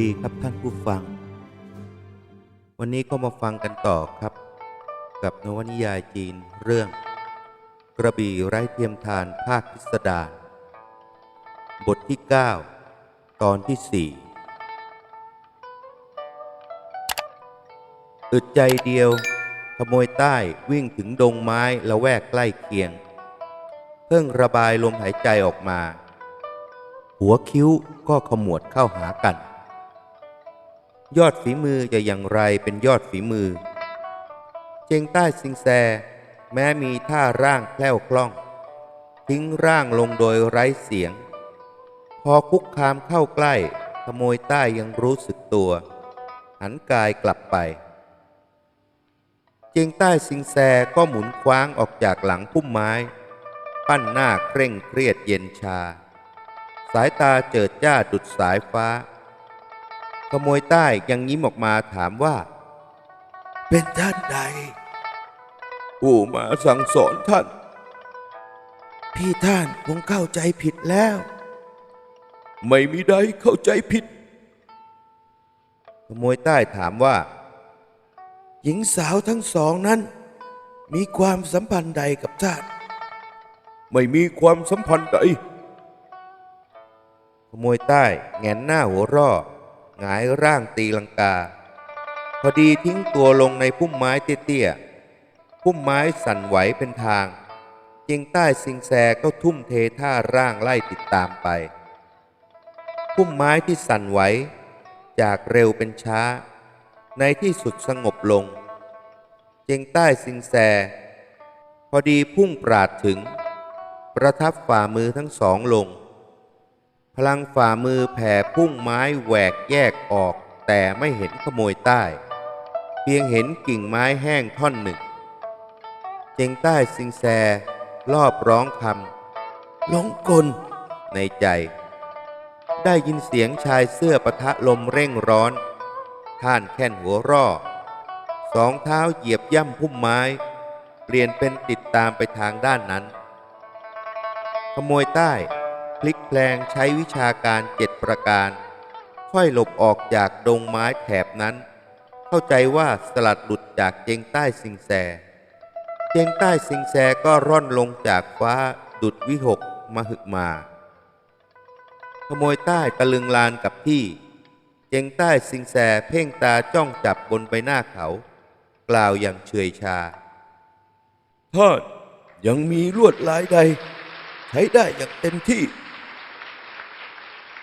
ดีครับท่านผู้ฟัง วันนี้ก็มาฟังกันต่อครับ กับนวนิยายจีนเรื่อง กระบี่ไร้เทียมทานภาคพิสดารบทที่ 9 ตอนที่4อึดใจเดียว ขโมยใต้วิ่งถึงดงไม้ละแวกใกล้เคียง เพิ่งระบายลมหายใจออกมา หัวคิ้วก็ขมวดเข้าหากัน ยอดฝีมือจะอย่างไรเป็นยอดฝีมือ เจงใต้ซิงแซ แม้มีท่าร่างแคล่วคล่อง ทิ้งร่างลงโดยไร้เสียง พอคุกคามเข้าใกล้ขโมยใต้ยังรู้สึกตัว หันกายกลับไป เจงใต้ซิงแซก็หมุนคว้างออกจากหลังพุ่มไม้ ปั้นหน้าเคร่งเครียดเย็นชา สายตาเจิดจ้าดุดสายฟ้า ขโมยใต้ยังยิ้มออกมาถามว่า เป็นท่านใด ผู้มาสั่งสอนท่าน พี่ท่านคงเข้าใจผิดแล้ว ไม่มีใดเข้าใจผิด ขโมยใต้ถามว่า หญิงสาวทั้งสองนั้น มีความสัมพันธ์ใดกับท่าน ไม่มีความสัมพันธ์ใด ขโมยใต้แงนหน้าหัวเร่อ หงายร่างตีลังกา พอดีทิ้งตัวลงในพุ่มไม้เตี้ยๆพุ่มไม้สั่นไหวเป็นทางเจียงใต้ซิงแซก็ทุ่มเทท่าร่างไล่ติดตามไป พุ่มไม้ที่สั่นไหว จากเร็วเป็นช้า ในที่สุดสงบลงเจียงใต้ซิงแซ พอดีพุ่งปราดถึง ประทับฝ่ามือทั้งสองลง ลังฝ่ามือแผ่พุ่งไม้แหวกแยกออก แต่ไม่เห็นขโมยใต้ เพียงเห็นกิ่งไม้แห้งท่อนหนึ่ง เจงใต้ซิงแซรอบร้องคำหลงกล ในใจ ได้ยินเสียงชายเสื้อปะทะลมเร่งร้อนท่านแค่นหัวร่อสองเท้าเหยียบย่ำพุ่มไม้ เปลี่ยนเป็นติดตามไปทางด้านนั้น ขโมยใต้ พลิกแปลงใช้วิชาการเจ็ดประการ ค่อยหลบออกจากดงไม้แถบนั้น เข้าใจว่าสลัดหลุดจากเจงใต้สิงแส เจงใต้สิงแสก็ร่อนลงจากฟ้าดุดวิหกมาหึกมา ขโมยใต้ตะลึงลานกับที่ เจงใต้สิงแสเพ่งตาจ้องจับบนใบหน้าเขา กล่าวอย่างเฉยชาท่านยังมีลวดลายใด ใช้ได้อย่างเต็มที่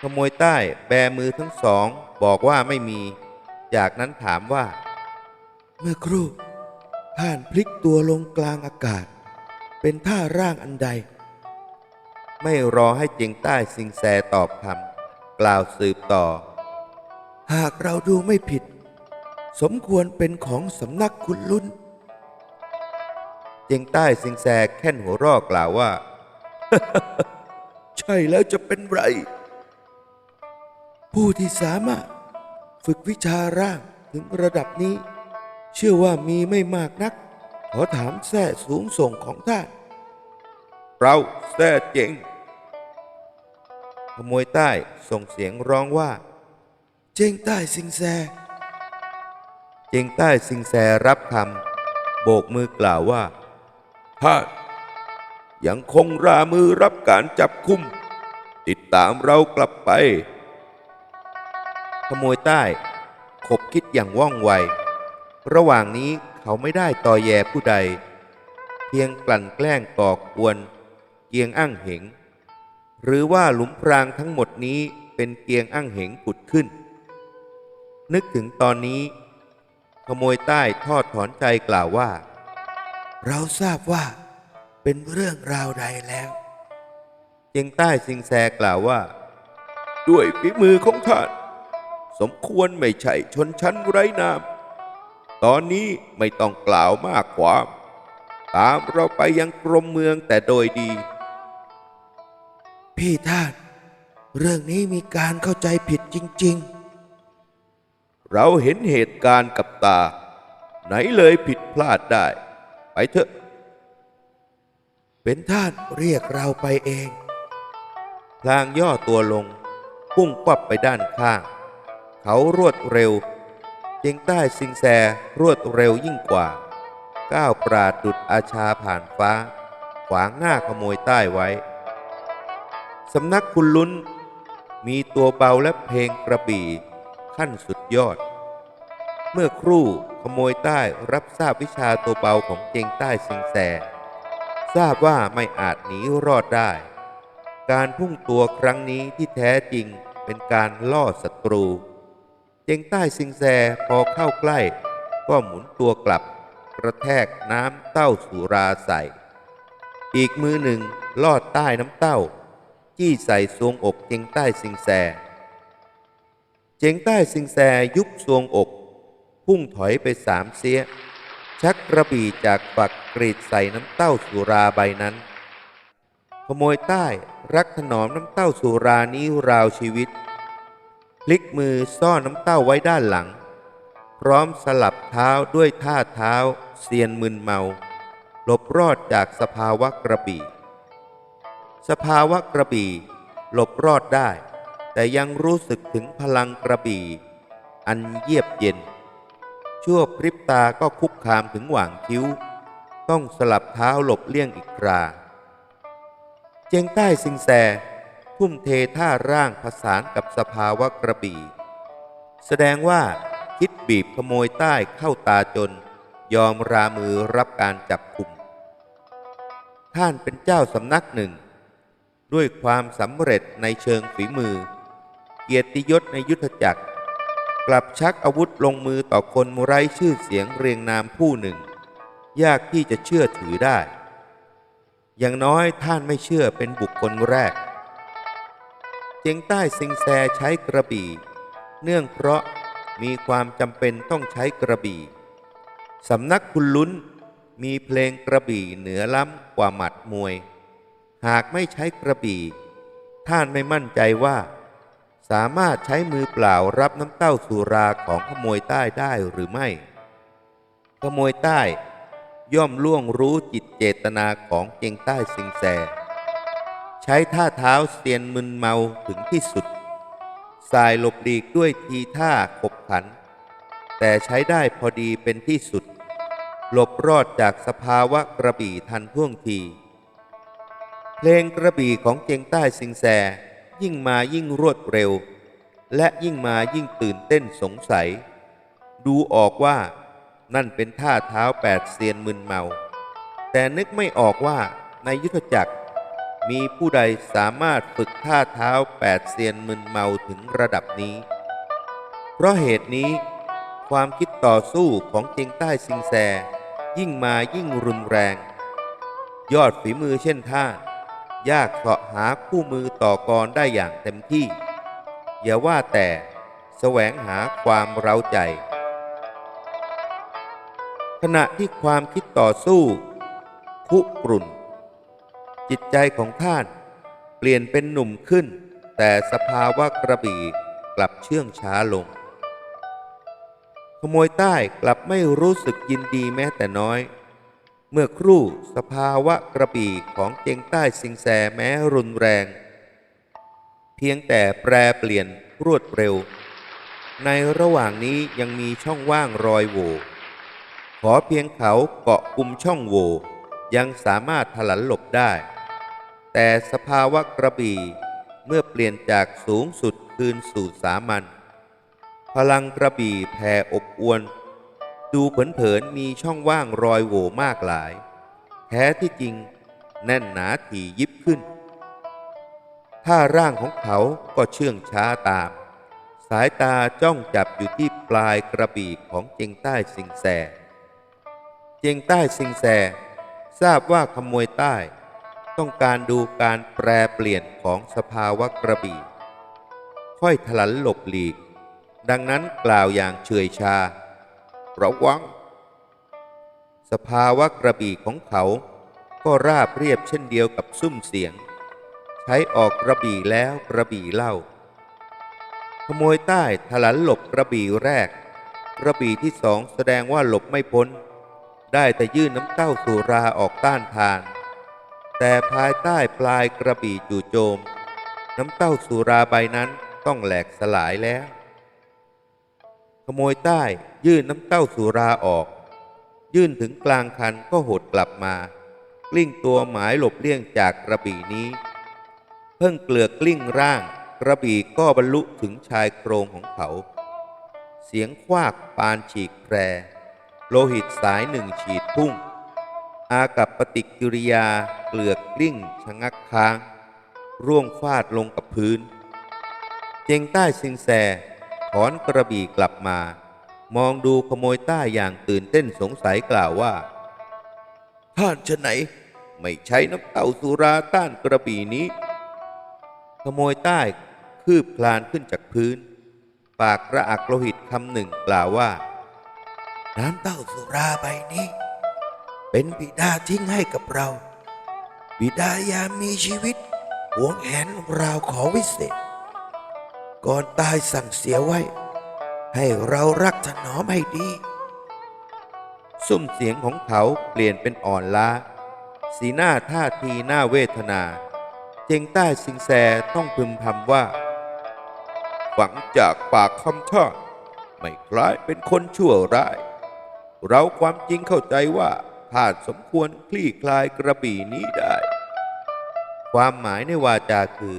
ขโมยใต้แบมือทั้งสอง บอกว่าไม่มี จากนั้นถามว่า เมื่อครู่ท่านพลิกตัวลงกลางอากาศ เป็นท่าร่างอันใด ไม่รอให้เจียงใต้สิงแสตอบคำกล่าวสืบต่อ หากเราดูไม่ผิด สมควรเป็นของสำนักคุณลุนเจียงใต้สิงแสแค่นหัวเรอกล่าวว่า ใช่แล้วจะเป็นไร ผู้ที่สามารถฝึกวิชาร่างถึงระดับนี้ เชื่อว่ามีไม่มากนัก ขอถามแท้สูงส่งของท่าน เราแท้เจ๋งขโมยใต้ส่งเสียงร้องว่า เจงใต้สิงแซ เจงใต้สิงแซรับคำโบกมือกล่าวว่าท่านยังคงรามือรับการจับคุม ติดตามเรากลับไป ขโมยใต้ขบคิดอย่างว่องไว ระหว่างนี้เขาไม่ได้ต่อแย่ผู้ใด เพียงกลั่นแกล้งก่อกวน เกียงอ้างเหง หรือว่าหลุมพรางทั้งหมดนี้เป็นเกียงอ้างเหงผุดขึ้น นึกถึงตอนนี้ ขโมยใต้ทอดถอนใจกล่าวว่า เราทราบว่าเป็นเรื่องราวใดแล้วเจียงใต้สิงแซกล่าวว่า ด้วยฝีมือของท่าน สมควรไม่ใช่ชนชั้นไร้นาม ตอนนี้ไม่ต้องกล่าวมากความ ตามเราไปยังกรมเมืองแต่โดยดี พี่ท่าน เรื่องนี้มีการเข้าใจผิดจริง ๆ เราเห็นเหตุการณ์กับตา ไหนเลยผิดพลาดได้ ไปเถอะ เป็นท่านเรียกเราไปเองพลางย่อตัวลงพุ่งปับไปด้านข้าง เขารวดเร็วเจงใต้ซิงแซรวดเร็วยิ่งกว่า ก้าวปราดดุดอาชาผ่านฟ้า ขวางหน้าขโมยใต้ไว้ สำนักคุณลุ้น มีตัวเบาและเพลงกระบี่ขั้นสุดยอด เมื่อครู่ขโมยใต้รับทราบวิชาตัวเบาของเจงใต้ซิงแซทราบว่าไม่อาจหนีรอดได้ การพุ่งตัวครั้งนี้ที่แท้จริงเป็นการล่อศัตรู เจงใต้ซิงแซพอเข้าใกล้ ก็หมุนตัวกลับ กระแทกน้ำเต้าสุราใส่ อีกมือหนึ่งลอดใต้น้ำเต้า จี้ใส่ทรวงอกเจงใต้ซิงแซ เจงใต้ซิงแซยุบทรวงอก พุ่งถอยไปสามเสีย ชักกระบี่จากฝักกรีดใส่น้ำเต้าสุราใบนั้น ขโมยใต้รักถนอมน้ำเต้าสุรานี้ราวชีวิต พลิกมือซ่อนน้ำเต้าไว้ด้านหลัง พร้อมสลับเท้าด้วยท่าเท้าเซียนมึนเมา หลบรอดจากสภาวะกระบี่ สภาวะกระบี่ หลบรอดได้ แต่ยังรู้สึกถึงพลังกระบี่ อันเยียบเย็น ชั่วพริบตาก็คุกคามถึงหว่างคิ้ว ต้องสลับเท้าหลบเลี่ยงอีกครา เจงใต้ซิงแซ ทุ่มเทท่าร่างผสานกับสภาวะกระบี่ แสดงว่าคิดบีบขโมยใต้เข้าตาจน ยอมรามือรับการจับคุม ท่านเป็นเจ้าสำนักหนึ่ง ด้วยความสำเร็จในเชิงฝีมือ เกียรติยศในยุทธจักร กลับชักอาวุธลงมือต่อคนไร้ชื่อเสียงเรียงนามผู้หนึ่ง ยากที่จะเชื่อถือได้ อย่างน้อยท่านไม่เชื่อเป็นบุคคลแรก เจงใต้ซิงแซใช้กระบี่ เนื่องเพราะมีความจำเป็นต้องใช้กระบี่สำนักคุณลุ้นมีเพลงกระบี่เหนือล้ำกว่าหมัดมวย หากไม่ใช้กระบี่ ท่านไม่มั่นใจว่า สามารถใช้มือเปล่ารับน้ำเต้าสุราของขโมยใต้ได้หรือไม่ ขโมยใต้ย่อมล่วงรู้จิตเจตนาของเจียงใต้สิงแส ช้ท่าเท้าเซียนมึนเมาถึงที่สุด สายหลบหลีกด้วยทีท่าขบขัน แต่ใช้ได้พอดีเป็นที่สุด หลบรอดจากสภาวะกระบี่ทันท่วงที เพลงกระบี่ของเจงใต้สิงแสยิ่งมายิ่งรวดเร็ว และยิ่งมายิ่งตื่นเต้นสงสัย ดูออกว่านั่นเป็นท่าเท้าแปดเซียนมึนเมา แต่นึกไม่ออกว่าในยุทธจักร มีผู้ใดสามารถฝึกท่าเท้าแปดเซียนมึนเมาถึงระดับนี้ เพราะเหตุนี้ ความคิดต่อสู้ของเจียงใต้ซิงแซ ยิ่งมายิ่งรุนแรง ยอดฝีมือเช่นท่ายากเสาะหาคู่มือต่อกรได้อย่างเต็มที่ อย่าว่าแต่แสวงหาความเร้าใจ ขณะที่ความคิดต่อสู้ คุกรุ่น จิตใจของท่าน เปลี่ยนเป็นหนุ่มขึ้น แต่สภาวะกระบี่กลับเชื่องช้าลง ขโมยใต้กลับไม่รู้สึกยินดีแม้แต่น้อย เมื่อครู่สภาวะกระบี่ของเจงใต้สิงแสแม้รุนแรง เพียงแต่แปรเปลี่ยนรวดเร็ว ในระหว่างนี้ยังมีช่องว่างรอยโหว่ขอเพียงเขาเกาะกลุ่มช่องโหว่ยังสามารถถลันหลบได้ แต่สภาวะกระบี่เมื่อเปลี่ยนจากสูงสุดคืนสู่สามัญพลังกระบี่แผ่อบอวน ดูเผินๆมีช่องว่างรอยโหว่มากหลาย แท้ที่จริงแน่นหนาถี่ยิบขึ้น ถ้าร่างของเขาก็เชื่องช้าตาม สายตาจ้องจับอยู่ที่ปลายกระบี่ของเจงใต้สิงแส เจงใต้สิงแส ทราบว่าขโมยใต้ ต้องการดูการแปรเปลี่ยนของสภาวะกระบี่ ค่อยถลันหลบหลีก ดังนั้นกล่าวอย่างเฉยชา ระวัง สภาวะกระบี่ของเขา ก็ราบเรียบเช่นเดียวกับซุ้มเสียง ใช้ออกกระบี่แล้วกระบี่เล่า ขโมยใต้ถลันหลบกระบี่แรก กระบี่ที่สองแสดงว่าหลบไม่พ้น ได้แต่ยื่นน้ำเต้าสุราออกต้านทาน แต่ภายใต้ปลายกระบี่จู่โจม น้ำเต้าสุราใบนั้นต้องแหลกสลายแล้ว ขโมยใต้ยื่นน้ำเต้าสุราออก ยื่นถึงกลางคันก็หดกลับมากลิ้งตัวหมายหลบเลี่ยงจากกระบี่นี้ เพิ่งเกลือกลิ้งร่าง กระบี่ก็บรรลุถึงชายโครงของเขา เสียงคว้ากปานฉีกแพร โลหิตสายหนึ่งฉีดพุ่ง อากับปฏิกิริยาเกลือกกลิ้งชะงักค้าง ร่วงฟาดลงกับพื้น เจงใต้ซิงแซถอนกระบี่กลับมา มองดูขโมยใต้อย่างตื่นเต้นสงสัยกล่าวว่า ท่านชะไหน ไม่ใช้น้ำเต้าสุราต้านกระบี่นี้ ขโมยใต้คืบคลานขึ้นจากพื้น ปากกระอักโลหิตคำหนึ่งกล่าวว่า น้ำเต้าสุราใบนี้ เป็นบิดาทิ้งให้กับเรา บิดายามมีชีวิตหวงแหนราวของวิเศษ ก่อนตายสั่งเสียไว้ ให้เรารักถนอมให้ดีซุ้มเสียงของเขาเปลี่ยนเป็นอ่อนล้า สีหน้าท่าทีหน้าเวทนา เจงใต้สิงแซต้องพึมพำว่า ฝังจากปากคำท่าไม่คล้ายเป็นคนชั่วร้าย เราความจริงเข้าใจว่า ท่านสมควรคลี่คลายกระบี่นี้ได้ ความหมายในวาจาคือ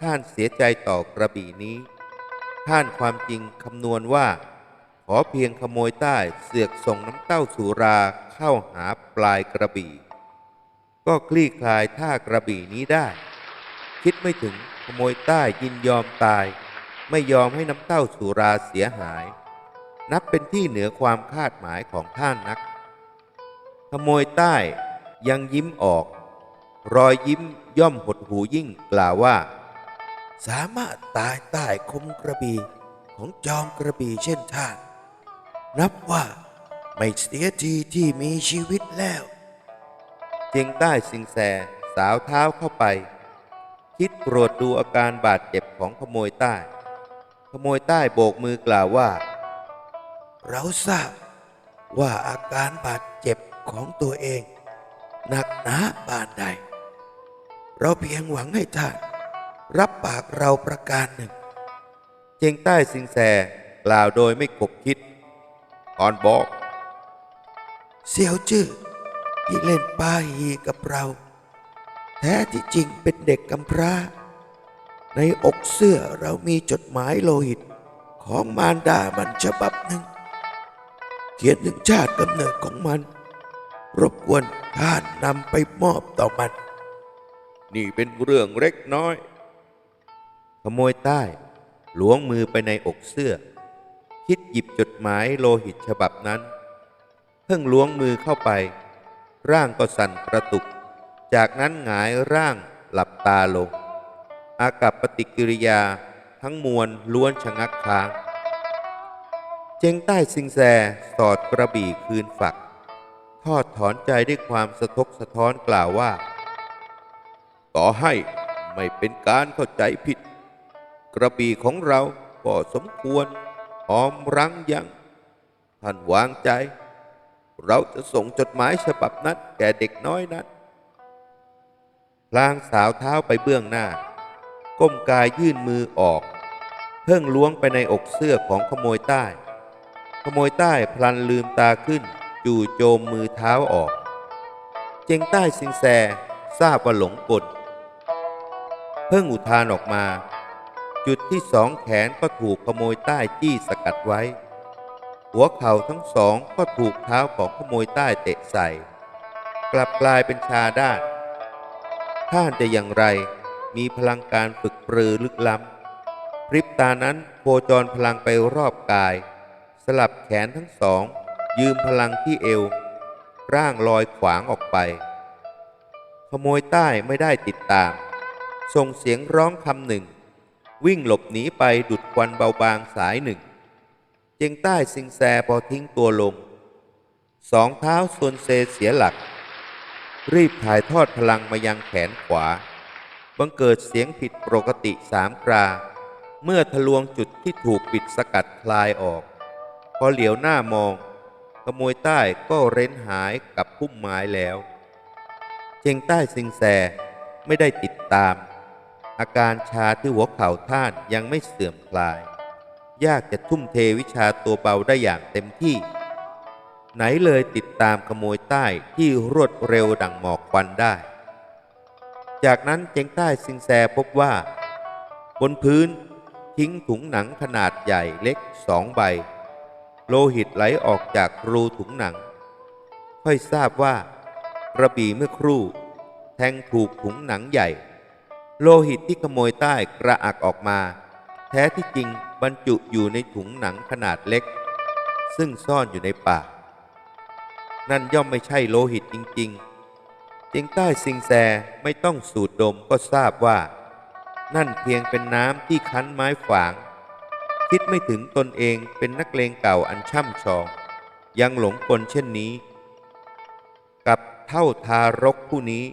ท่านเสียใจต่อกระบี่นี้ ท่านความจริงคำนวณว่า ขอเพียงขโมยใต้เสือกส่งน้ำเต้าสุราเข้าหาปลายกระบี่ ก็คลี่คลายท่ากระบี่นี้ได้ คิดไม่ถึงขโมยใต้ยินยอมตาย ไม่ยอมให้น้ำเต้าสุราเสียหาย นับเป็นที่เหนือความคาดหมายของท่านนัก ขโมยใต้ยังยิ้มออก รอยยิ้มย่อมหดหูยิ่งกล่าวว่า สามารถตายใต้คมกระบี่ของจอมกระบี่เช่นท่านนับว่าไม่เสียทีที่มีชีวิตแล้วเจียงใต้สิงแสสาวเท้าเข้าไป คิดตรวจดูอาการบาดเจ็บของขโมยใต้ ขโมยใต้โบกมือกล่าวว่า เราทราบว่าอาการบาดเจ็บ ของตัวเอง หนักหนาบานใด เราเพียงหวังให้ท่านรับปากเราประการหนึ่ง เจียงใต้สิงแสกล่าวโดยไม่ขบคิดอ่อนบอก เสี่ยวจื้อที่เล่นปาหีกับเรา แท้ที่จริงเป็นเด็กกำพร้า ในอกเสื้อเรามีจดหมายโลหิตของมารดามันฉบับหนึ่ง เขียนถึงชาติกำเนิดของมัน รบกวนท่านนำไปมอบต่อมัน นี่เป็นเรื่องเล็กน้อย ขโมยใต้ล้วงมือไปในอกเสื้อ คิดหยิบจดหมายโลหิตฉบับนั้น เพิ่งล้วงมือเข้าไป ร่างก็สั่นกระตุก จากนั้นหงายร่างหลับตาลง อากับปฏิกิริยาทั้งมวลล้วนชะงักค้าง เจงใต้ซิงแซสอดกระบี่คืนฝัก ทอดถอนใจด้วยความสะทกสะท้อนกล่าวว่า ต่อให้ไม่เป็นการเข้าใจผิด กระบี่ของเราก็สมควรหอมรั้งยัง ท่านวางใจ เราจะส่งจดหมายฉบับนั้นแก่เด็กน้อยนั้นพลางสาวเท้าไปเบื้องหน้า ก้มกายยื่นมือออก เพิ่งล้วงไปในอกเสื้อของขโมยใต้ ขโมยใต้พลันลืมตาขึ้น จู่โจมมือเท้าออก เจงใต้สิงแซทราบว่าหลงกล เพิ่งอุทานออกมา จุดที่สองแขนก็ถูกขโมยใต้จี้สกัดไว้ หัวเข่าทั้งสองก็ถูกเท้าของขโมยใต้เตะใส่ กลับกลายเป็นชาด้าน ท่านจะอย่างไรมีพลังการฝึกปรือลึกล้ำพริบตานั้นโคจรพลังไปรอบกาย สลับแขนทั้งสอง ยืมพลังที่เอว ร่างลอยขวางออกไป ขโมยใต้ไม่ได้ติดตาม ส่งเสียงร้องคำหนึ่ง วิ่งหลบหนีไปดุดควันเบาบางสายหนึ่ง เจงใต้ซิงแซพอทิ้งตัวลง สองเท้าส่วนเซเสียหลัก รีบถ่ายทอดพลังมายังแขนขวา บังเกิดเสียงผิดปกติสามคราเมื่อทะลวงจุดที่ถูกปิดสกัดคลายออก พอเหลียวหน้ามอง ขโมยใต้ก็เร้นหายกับพุ่มไม้แล้วเจงใต้ซิงแซไม่ได้ติดตาม อาการชาที่หัวเข่าท่านยังไม่เสื่อมคลาย ยากจะทุ่มเทวิชาตัวเบาได้อย่างเต็มที่ ไหนเลยติดตามขโมยใต้ที่รวดเร็วดังหมอกควันได้ จากนั้นเจงใต้ซิงแซพบว่า บนพื้นทิ้งถุงหนังขนาดใหญ่เล็กสองใบ โลหิตไหลออกจากรูถุงหนัง ค่อยทราบว่ากระบี่เมื่อครู่ แทงถูกถุงหนังใหญ่ โลหิตที่ขโมยใต้กระอักออกมา แท้ที่จริงบรรจุอยู่ในถุงหนังขนาดเล็ก ซึ่งซ่อนอยู่ในปากนั่นย่อมไม่ใช่โลหิตจริงๆเจียงใต้ซิงแซไม่ต้องสูดดมก็ทราบว่า นั่นเพียงเป็นน้ำที่คั้นไม้ฝาง คิดไม่ถึงตนเองเป็นนักเลงเก่าอันช่ำชอง ยังหลงกลเช่นนี้ กับเท่าทารกผู้นี้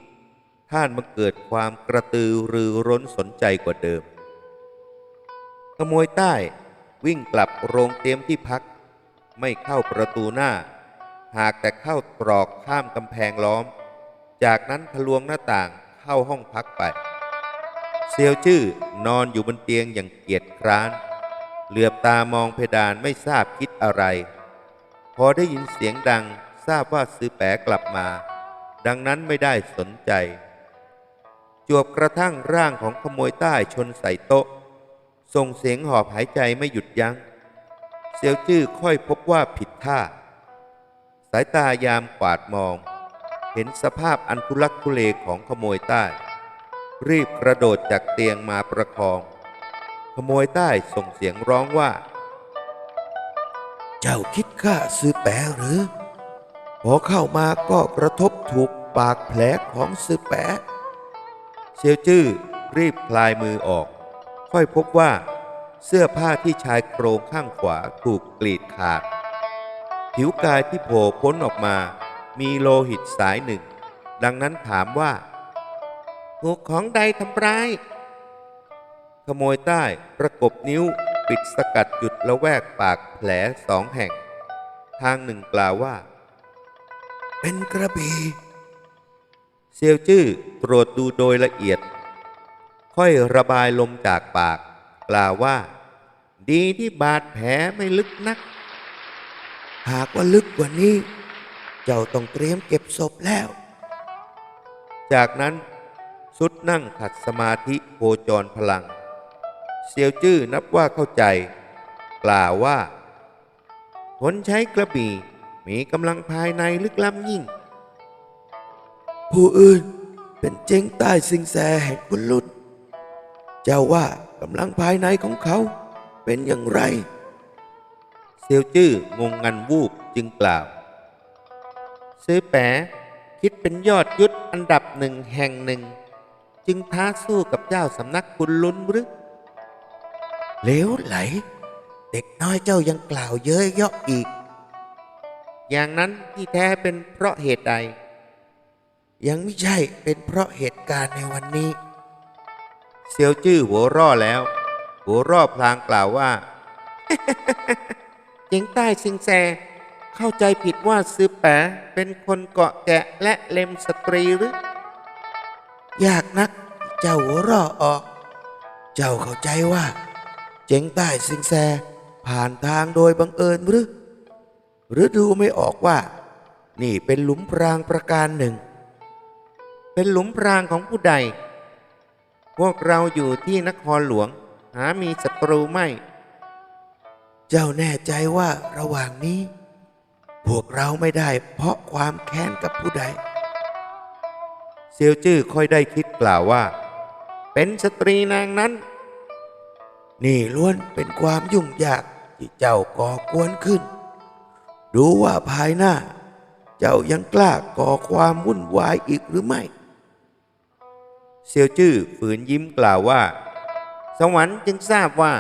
ท่านมาเกิดความกระตือรือร้นสนใจกว่าเดิมขโมยใต้วิ่งกลับโรงเตรียมที่พัก ไม่เข้าประตูหน้า หากแต่เข้าตรอกข้ามกำแพงล้อม จากนั้นทะลวงหน้าต่างเข้าห้องพักไป เซียวจื้อนอนอยู่บนเตียงอย่างเกียจคร้าน เหลือบตามองเพดานไม่ทราบคิดอะไร พอได้ยินเสียงดังทราบว่าซื้อแปะกลับมา ดังนั้นไม่ได้สนใจ จวบกระทั่งร่างของขโมยใต้ชนใส่โต๊ะ ส่งเสียงหอบหายใจไม่หยุดยัง้ง เซียวจื้อค่อยพบว่าผิดท่า สายตายามกวาดมอง เห็นสภาพอันทุลักทุเลของขโมยใต้ รีบกระโดดจากเตียงมาประคอง โมยใต้ส่งเสียงร้องว่า เจ้าคิดฆ่าซื้อแปะหรือ พอเข้ามาก็กระทบถูกปากแผลของซื้อแปะเซียวจื้อรีบคลายมือออก ค่อยพบว่า เสื้อผ้าที่ชายโครงข้างขวาถูกกรีดขาด ผิวกายที่โผล่พ้นออกมา มีโลหิตสายหนึ่ง ดังนั้นถามว่าถูกของใดทำร้าย ขโมยใต้ประกบนิ้วปิดสกัดจุดละแวกปากแผลสองแห่ง ทางหนึ่งกล่าวว่า เป็นกระบี่เซียวจื้อตรวจดูโดยละเอียด ค่อยระบายลมจากปาก กล่าวว่า ดีที่บาดแผลไม่ลึกนัก หากว่าลึกกว่านี้ เจ้าต้องเตรียมเก็บศพแล้ว จากนั้นสุดนั่งขัดสมาธิโคจรพลัง เซียวจื้อนับว่าเข้าใจ กล่าวว่าคนใช้กระบี่มีกำลังภายในลึกล้ำยิ่ง ผู้อื่นเป็นเจ้งใต้สิงแสแห่งคุณลุนเจ้าว่ากำลังภายในของเขาเป็นอย่างไร เซียวจื้องงงันวูบจึงกล่าว ซื้อแปะคิดเป็นยอดยุทธอันดับหนึ่งแห่งหนึ่ง จึงท้าสู้กับเจ้าสำนักคุณลุนหรือ เหลวไหล เด็กน้อยเจ้ายังกล่าวเย้ยเยาะอีก อย่างนั้นที่แท้เป็นเพราะเหตุใด ยังไม่ใช่เป็นเพราะเหตุการณ์ในวันนี้ เซียวจื้อหัวร่อแล้ว หัวร่อพลางกล่าวว่า เจิงใต้ซิงแซ เข้าใจผิดว่าซื้อแปะเป็นคนเกาะแกะและเล็มสตรีหรือ ยากนักเจ้าหัวราะออก เจ้าเข้าใจว่า เจ๋งใต้สิงแส ผ่านทางโดยบังเอิญหรือ หรือดูไม่ออกว่า นี่เป็นหลุมพรางประการหนึ่ง เป็นหลุมพรางของผู้ใด พวกเราอยู่ที่นครหลวง หามีศัตรูไม่ เจ้าแน่ใจว่าระหว่างนี้ พวกเราไม่ได้เพราะความแค้นกับผู้ใด เซียวจื้อค่อยได้คิดกล่าวว่า เป็นสตรีนางนั้น นี่ล้วนเป็นความยุ่งยากที่เจ้าก่อกวนขึ้น ดูว่าภายหน้า เจ้ายังกล้าก่อความวุ่นวายอีกหรือไม่ เซียวจื้อฝืนยิ้มกล่าวว่า สวรรค์จึงทราบว่า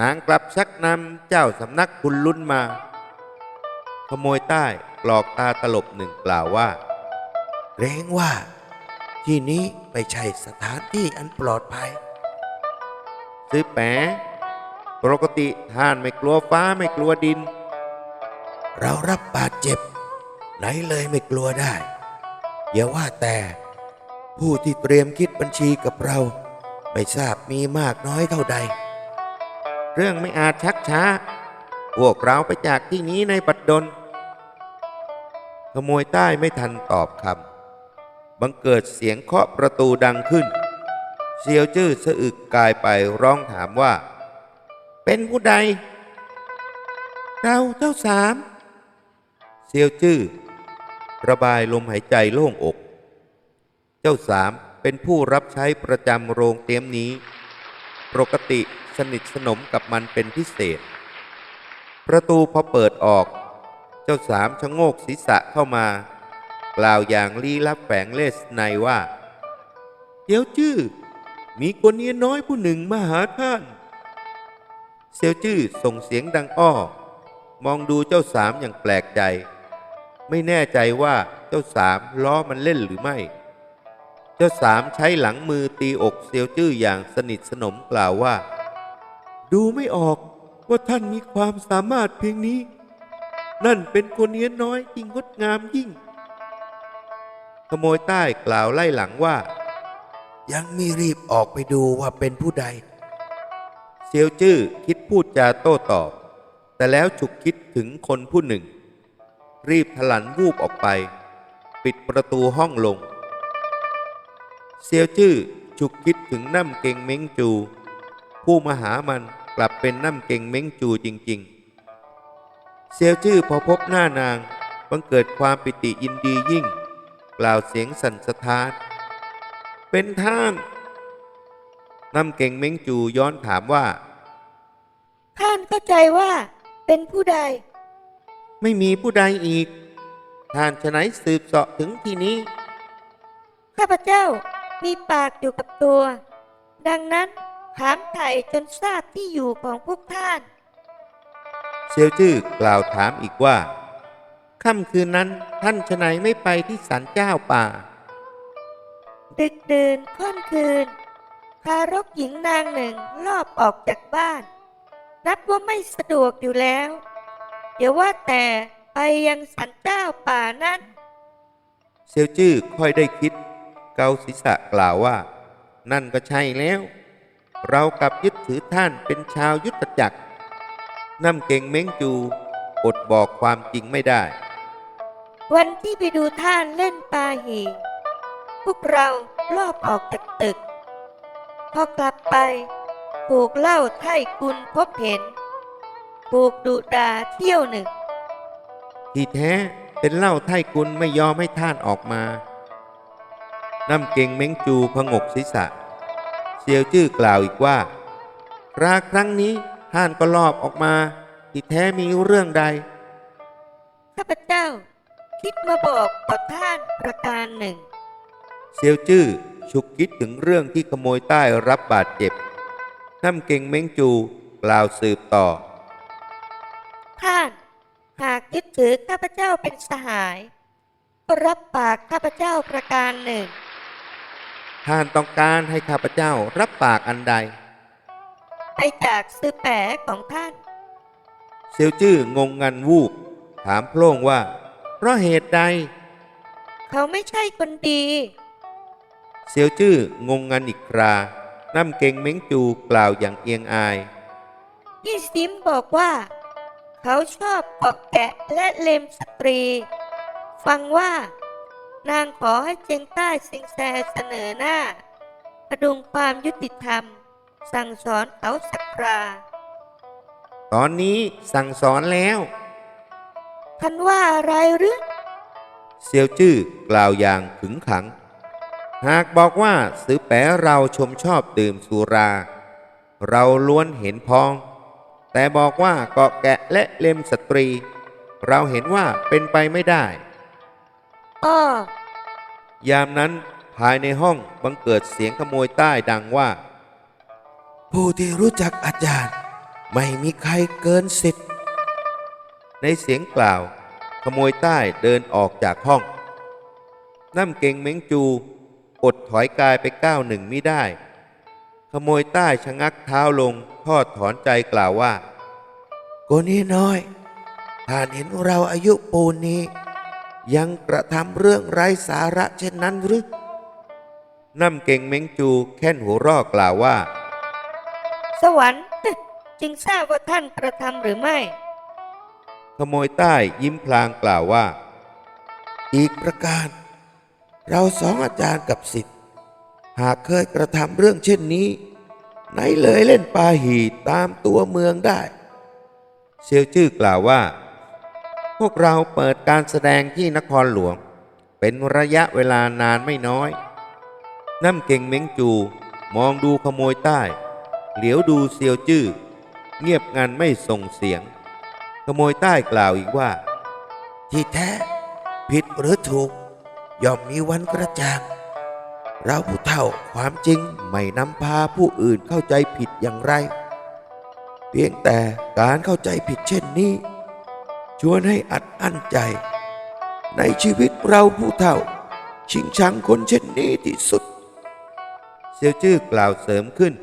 นางกลับชักนำเจ้าสำนักคุณลุนมา ขโมยใต้กรอกตาตลบหนึ่งกล่าวว่าเกรงว่า ที่นี้ไม่ใช่สถานที่อันปลอดภัย ซื้อแปะปกติท่านไม่กลัวฟ้าไม่กลัวดิน เรารับบาดเจ็บ ไหนเลยไม่กลัวได้ อย่าว่าแต่ ผู้ที่เตรียมคิดบัญชีกับเรา ไม่ทราบมีมากน้อยเท่าใด เรื่องไม่อาจชักช้า พวกเราไปจากที่นี้ในปัดดลขโมยใต้ไม่ทันตอบคำบังเกิดเสียงเคาะประตูดังขึ้น เซียวจื้อสะอึกกายไปร้องถามว่า เป็นผู้ใด เราเจ้าสาม เซียวจื้อระบายลมหายใจโล่งอก เจ้าสามเป็นผู้รับใช้ประจำโรงเตรียมนี้ ปกติสนิทสนมกับมันเป็นพิเศษ ประตูพอเปิดออก เจ้าสามชะโงกศีรษะเข้ามา กล่าวอย่างลี้ลับแฝงเลสในว่าเดี๋ยวจื้อ มีคนเนียน้อยผู้หนึ่งมาหาท่าน เซียวจื้อส่งเสียงดังอ้อ มองดูเจ้าสามอย่างแปลกใจ ไม่แน่ใจว่าเจ้าสามล้อมันเล่นหรือไม่ เจ้าสามใช้หลังมือตีอกเซียวจื้ออย่างสนิทสนมกล่าวว่า ดูไม่ออกว่าท่านมีความสามารถเพียงนี้ นั่นเป็นคนเนียน้อยที่งดงามยิ่ง ขโมยใต้กล่าวไล่หลังว่า ยังไม่รีบออกไปดูว่าเป็นผู้ใด เซียวจื้อคิดพูดจาโต้ตอบ แต่แล้วฉุกคิดถึงคนผู้หนึ่ง รีบถลันวูบออกไป ปิดประตูห้องลง เซียวจื้อฉุกคิดถึงน้ำเก่งเม้งจู ผู้มาหามันกลับเป็นน้ำเก่งเม้งจูจริง ๆ เซียวจื้อพอพบหน้านางบังเกิดความปิติยินดียิ่ง กล่าวเสียงสั่นสะท้าน เป็นท่านน้ำเก่งเม้งจูย้อนถามว่า ท่านเข้าใจว่าเป็นผู้ใด ไม่มีผู้ใดอีก ท่านฉะไหนสืบเสาะถึงที่นี้ ข้าพเจ้ามีปากอยู่กับตัว ดังนั้นถามไถ่จนทราบที่อยู่ของพวกท่าน เซียวจื้อกล่าวถามอีกว่าค่ำคืนนั้นท่านฉะไหนไม่ไปที่ศาลเจ้าป่า ดึกดื่นค่ำคืน ทารกหญิงนางหนึ่งลอบออกจากบ้าน นับว่าไม่สะดวกอยู่แล้วเดี๋ยวว่าแต่ไปยังสันเจ้าป่านั้น เซียวจื้อค่อยได้คิด เกาศีรษะกล่าวว่า นั่นก็ใช่แล้ว เรากลับยึดถือท่านเป็นชาวยุทธจักรน้ำเก่งเม้งจูอดบอกความจริงไม่ได้ วันที่ไปดูท่านเล่นปาหี พวกเราลอบออกจากตึก พอกลับไปถูกเล่าไท่กุลพบเห็นถูกดุดาเที่ยวหนึ่ง ที่แท้เป็นเหล้าไท่กุลไม่ยอมให้ท่านออกมา น้ำเก่งเม้งจูพงกศีรษะ เซียวจื้อกล่าวอีกว่า ราครั้งนี้ท่านก็ลอบออกมา ที่แท้มีเรื่องใด ข้าพเจ้า คิดมาบอกต่อท่านประการหนึ่ง เซียวจื้อฉุกคิดถึงเรื่องที่ขโมยใต้รับบาดเจ็บน้ำเก่งเม้งจูกล่าวสืบต่อ ท่าน หากยึดถือข้าพเจ้าเป็นสหาย ก็รับปากข้าพเจ้าประการหนึ่ง ท่านต้องการให้ข้าพเจ้ารับปากอันใด ไปจากซื้อแปะของท่าน เซียวจื้องงงันวูบ ถามโพล่งว่า เพราะเหตุใด เขาไม่ใช่คนดี เซียวจื้องงงันอีกคราน้ำเก่งเม้งจูกล่าวอย่างเอียงอาย พี่ซิมบอกว่า เขาชอบเกาะแกะและเลมสตรี ฟังว่า นางขอให้เจงใต้สิงแซเสนอหน้าประดุงความยุติธรรม สั่งสอนเขาสักครา ตอนนี้สั่งสอนแล้วท่านว่าอะไรหรือ เซียวจื้อกล่าวอย่างขึงขัง หากบอกว่าซื้อแปะเราชมชอบดื่มสุรา เราล้วนเห็นพ้อง แต่บอกว่าเกาะแกะและเล็มสตรี เราเห็นว่าเป็นไปไม่ได้อ้อยามนั้นภายในห้องบังเกิดเสียงขโมยใต้ดังว่า ผู้ที่รู้จักอาจารย์ ไม่มีใครเกินสิทธิ์ ในเสียงกล่าว ขโมยใต้เดินออกจากห้อง น้ำเก่งเม้งจู อดถอยกายไปก้าวหนึ่งมิได้ ขโมยใต้ชะงักเท้าลงทอดถอนใจกล่าวว่าโกนี้น้อยท่านเห็นเราอายุปูนนี้ ยังกระทำเรื่องไร้สาระเช่นนั้นหรือน้ำเก่งเม้งจูแค่นหัวเรอกล่าวว่า สวรรค์จจึงทราบว่าท่านกระทำหรือไม่ ขโมยใต้ยิ้มพลางกล่าวว่า อีกประการ เราสองอาจารย์กับสิทธิ์ หากเคยกระทำเรื่องเช่นนี้ ไหนเลยเล่นปาหีตามตัวเมืองได้ เซียวจื้อกล่าวว่า พวกเราเปิดการแสดงที่นครหลวง เป็นระยะเวลานานไม่น้อย น้ำเก่งเม้งจูมองดูขโมยใต้ เหลียวดูเซียวจื้อ เงียบงันไม่ส่งเสียง ขโมยใต้กล่าวอีกว่า ที่แท้ ผิดหรือถูก ย่อมมีวันกระจ่างเราผู้เฒ่าความจริงไม่นำพาผู้อื่นเข้าใจผิดอย่างไร เพียงแต่การเข้าใจผิดเช่นนี้ ชวนให้อัดอั้นใจ ในชีวิตเราผู้เฒ่า ชิงชังคนเช่นนี้ที่สุด เซียวจื้อกล่าวเสริมขึ้น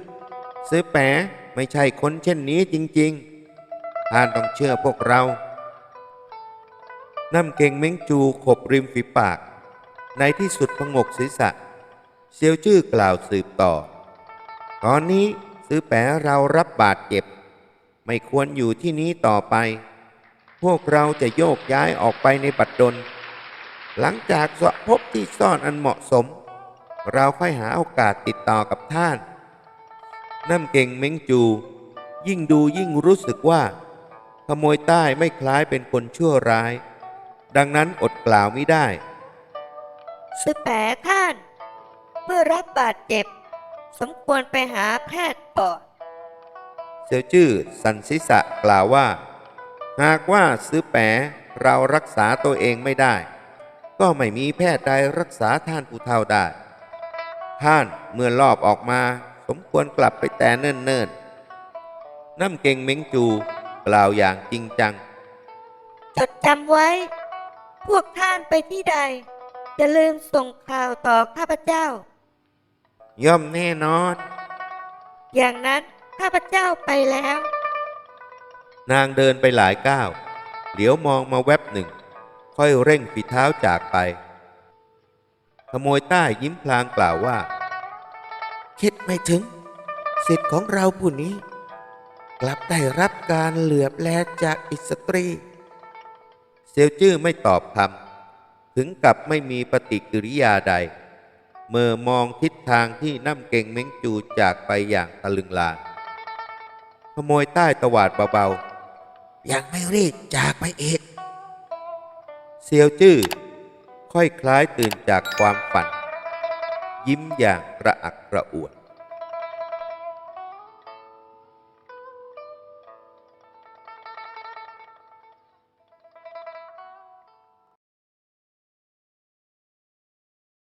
เซื้อแปะไม่ใช่คนเช่นนี้จริงๆท่านต้องเชื่อพวกเราน้ำเก่งเม้งจูขบริมฝีปาก ในที่สุดพงกศีรษะเซียวจื้อกล่าวสืบต่อ ตอนนี้ซื้อแปะเรารับบาดเจ็บ ไม่ควรอยู่ที่นี้ต่อไป พวกเราจะโยกย้ายออกไปในบัดดล หลังจากสวพบที่ซ่อนอันเหมาะสม เราค่อยหาโอกาสติดต่อกับท่านน้ำเก่งเม้งจู ยิ่งดูยิ่งรู้สึกว่า ขโมยใต้ไม่คล้ายเป็นคนชั่วร้าย ดังนั้นอดกล่าวไม่ได้ สือแปะท่าน เมื่อรับบาดเจ็บ สมควรไปหาแพทย์ก่อนเซียวจื้อสันศีษะกล่าวว่า หากว่าซื้อแปะเรารักษาตัวเองไม่ได้ ก็ไม่มีแพทย์ใดรักษาท่านผู้เฒ่าได้ ท่านเมื่อลอบออกมา สมควรกลับไปแต่เนิ่นๆน้ำเก่งเม้งจูกล่าวอย่างจริงจัง จดจำไว้ พวกท่านไปที่ใด จะลืมส่งข่าวต่อข้าพเจ้า ย่อมแน่นอน อย่างนั้นข้าพเจ้าไปแล้ว นางเดินไปหลายก้าว เหลียวมองมาแวบหนึ่ง ค่อยเร่งฝีเท้าจากไป ขโมยใต้ยิ้มพลางกล่าวว่า คิดไม่ถึงสิทธิ์ของเราผู้นี้ กลับได้รับการเหลือบแลจากอิสตรี เซียวจื้อไม่ตอบคำ ถึงกับไม่มีปฏิกิริยาใด เมื่อมองทิศทางที่น้ำเก่งเม้งจูจากไปอย่างตะลึงลานขโมยใต้ตวาดเบาๆ ยังไม่รีบจากไปอีกเซียวจื้อค่อยคล้ายตื่นจากความฝัน ยิ้มอย่างกระอักกระอ่วน